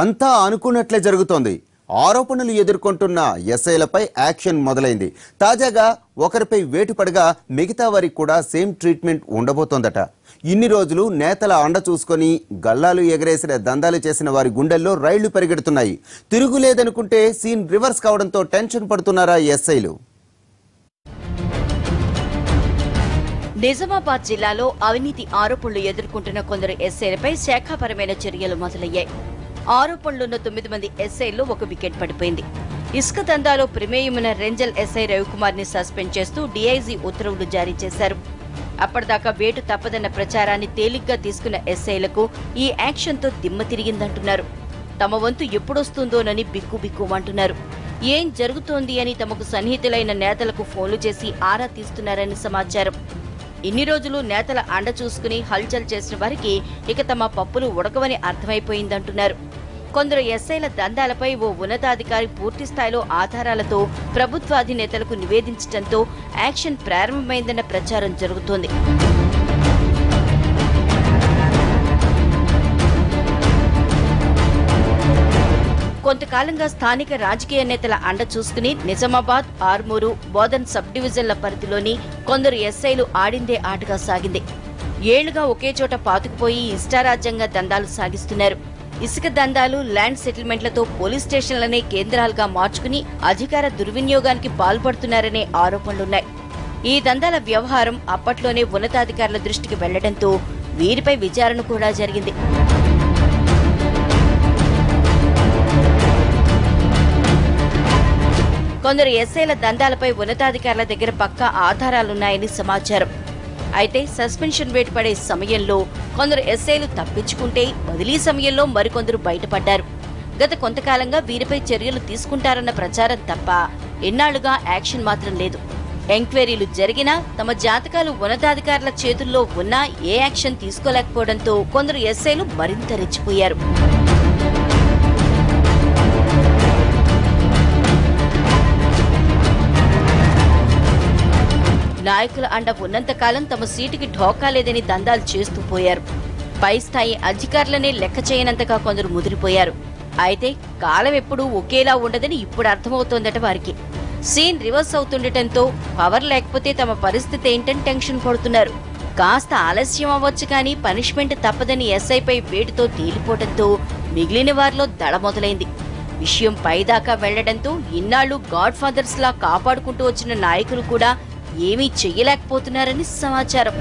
అంతా అనుకున్నట్లే జరుగుతోంది. ఆరోపణలు ఎదుర్కొంటున్న ఎస్ఐలపై యాక్షన్ మొదలైంది. తాజాగా ఒకరిపై వేటు పడగా మిగతా వారికి కూడా సేమ్ ట్రీట్మెంట్ ఉండబోతోందట. ఇన్ని రోజులు నేతల అండ చూసుకొని గల్లాలు ఎగరేసిన దందాలు చేసిన వారి గుండెల్లో రైళ్ళు పరిగెడుతున్నాయి. తిరుగులేదనుకుంటే సీన్ రివర్స్ కావడంతో టెన్షన్ పడుతున్నారా ఎస్ఐలు? నిజామాబాద్ జిల్లాలో అవినీతి ఆరోపణలు ఎదుర్కొంటున్న కొందరు ఎస్ఐలపై శాఖాపరమైన చర్యలు మొదలయ్యాయి. ఆరోపణలున్న తొమ్మిది మంది ఎస్ఐల్లో ఒక వికెట్ పడిపోయింది. ఇసుక దందాలో ప్రమేయమున్న రెంజల్ ఎస్ఐ రవికుమార్ని సస్పెండ్ చేస్తూ డీఐజీ ఉత్తర్వులు జారీ చేశారు. అప్పటిదాకా వేటు తప్పదన్న ప్రచారాన్ని తేలిగ్గా తీసుకున్న ఎస్ఐలకు ఈ యాక్షన్తో దిమ్మ తిరిగిందంటున్నారు. తమ వంతు ఎప్పుడొస్తుందోనని బిక్కు అంటున్నారు. ఏం జరుగుతోంది అని తమకు సన్నిహితులైన నేతలకు ఫోన్లు చేసి ఆరా తీస్తున్నారని సమాచారం. ఇన్ని రోజులు నేతల అండ చూసుకుని హల్చల్ చేసిన వారికి ఇక తమ పప్పులు ఉడకవని అర్థమైపోయిందంటున్నారు. కొందరు ఎస్ఐల దందాలపై ఓ ఉన్నతాధికారి పూర్తి స్థాయిలో ఆధారాలతో ప్రభుత్వ అధినేతలకు నివేదించడంతో యాక్షన్ ప్రారంభమైందన్న ప్రచారం జరుగుతోంది. కొంతకాలంగా స్థానిక రాజకీయ నేతల అండ చూసుకుని నిజామాబాద్ ఆర్మూరు బోధన్ సబ్ డివిజన్ల పరిధిలోని కొందరు ఎస్ఐలు ఆడిందే ఆటగా సాగింది. ఏళ్ళుగా ఒకే చోట పాతుకుపోయి ఇష్టారాజ్యంగా దందాలు సాగిస్తున్నారు. ఇసుక దందాలు ల్యాండ్ సెటిల్మెంట్లతో పోలీస్ స్టేషన్లనే కేంద్రాలుగా మార్చుకుని అధికార దుర్వినియోగానికి పాల్పడుతున్నారనే ఆరోపణలున్నాయి. ఈ దందాల వ్యవహారం అప్పట్లోనే ఉన్నతాధికారుల దృష్టికి వెళ్ళడంతో వీరిపై విచారణ కూడా జరిగింది. కొందరు ఎస్ఐల దందాలపై ఉన్నతాధికారుల దగ్గర పక్కా ఆధారాలున్నాయని సమాచారం. అయితే సస్పెన్షన్ వేటు పడే సమయంలో కొందరు ఎస్ఐలు తప్పించుకుంటే బదిలీ సమయంలో మరికొందరు బయటపడ్డారు. గత కొంతకాలంగా వీరిపై చర్యలు తీసుకుంటారన్న ప్రచారం తప్ప ఎన్నాళ్ళుగా యాక్షన్ మాత్రం లేదు. ఎంక్వైరీలు జరిగినా తమ జాతకాలు ఉన్నతాధికారుల చేతుల్లో ఉన్నా ఏ యాక్షన్ తీసుకోలేకపోవడంతో కొందరు ఎస్ఐలు మరింత రెచ్చిపోయారు. నాయకుల అండ ఉన్నంతకాలం తమ సీటుకి ఢోకా లేదని దందాలు చేస్తూ పోయారు. పై స్థాయి అధికారులనే లెక్క చేయనంతగా కొందరు ముదిరిపోయారు. అయితే కాలం ఎప్పుడూ ఒకేలా ఉండదని ఇప్పుడు అర్థమవుతోందట వారికి. సీన్ రివర్స్ అవుతుండటంతో పవర్ లేకపోతే తమ పరిస్థితి ఏంటని టెన్షన్ పడుతున్నారు. కాస్త ఆలస్యం అవ్వచ్చు కానీ పనిష్మెంట్ తప్పదని ఎస్ఐపై వేటుతో తేలిపోవడంతో మిగిలిన వారిలో దడ మొదలైంది. విషయం పైదాకా వెళ్ళడంతో ఇన్నాళ్ళు గాడ్ ఫాదర్స్ లా కాపాడుకుంటూ వచ్చిన నాయకులు కూడా ఏమీ చెయ్యలేకపోతున్నారని సమాచారం.